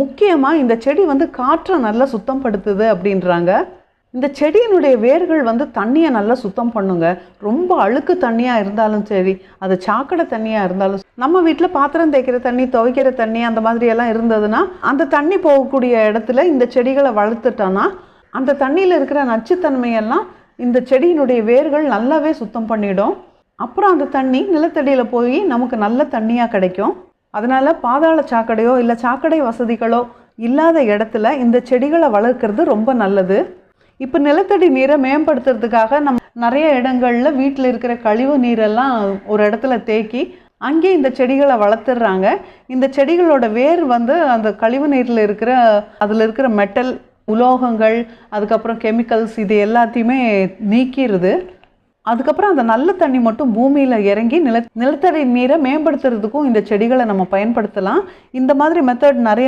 முக்கியமாக இந்த செடி வந்து காற்றை நல்லா சுத்தம் படுத்துது அப்படின்றாங்க. இந்த செடியினுடைய வேர்கள் வந்து தண்ணியை நல்லா சுத்தம் பண்ணுங்க. ரொம்ப அழுக்கு தண்ணியாக இருந்தாலும் சரி அது சாக்கடை தண்ணியாக இருந்தாலும் சரி. நம்ம வீட்டில் பாத்திரம் தேய்க்கிற தண்ணி துவைக்கிற தண்ணி அந்த மாதிரியெல்லாம் இருந்ததுன்னா அந்த தண்ணி போகக்கூடிய இடத்துல இந்த செடிகளை வளர்த்துட்டோன்னா அந்த தண்ணியில் இருக்கிற நச்சுத்தன்மையெல்லாம் இந்த செடியினுடைய வேர்கள் நல்லாவே சுத்தம் பண்ணிடும். அப்புறம் அந்த தண்ணி நிலத்தடியில் போய் நமக்கு நல்ல தண்ணியாக கிடைக்கும். அதனால் பாதாள சாக்கடையோ இல்லை சாக்கடை வசதிகளோ இல்லாத இடத்துல இந்த செடிகளை வளர்க்குறது ரொம்ப நல்லது. இப்போ நிலத்தடி நீரை மேம்படுத்துறதுக்காக நம்ம நிறைய இடங்களில் வீட்டில் இருக்கிற கழிவு நீரெல்லாம் ஒரு இடத்துல தேக்கி அங்கே இந்த செடிகளை வளர்த்துறாங்க. இந்த செடிகளோட வேர் வந்து அந்த கழிவு நீரில் இருக்கிற அதில் இருக்கிற மெட்டல் உலோகங்கள் அதுக்கப்புறம் கெமிக்கல்ஸ் இது எல்லாத்தையுமே நீக்கிடுது அதுக்கப்புறம் அந்த நல்ல தண்ணி மட்டும் பூமியில் இறங்கி நில நிலத்தடி நீரை மேம்படுத்துறதுக்கும் இந்த செடிகளை நம்ம பயன்படுத்தலாம். இந்த மாதிரி மெத்தட் நிறைய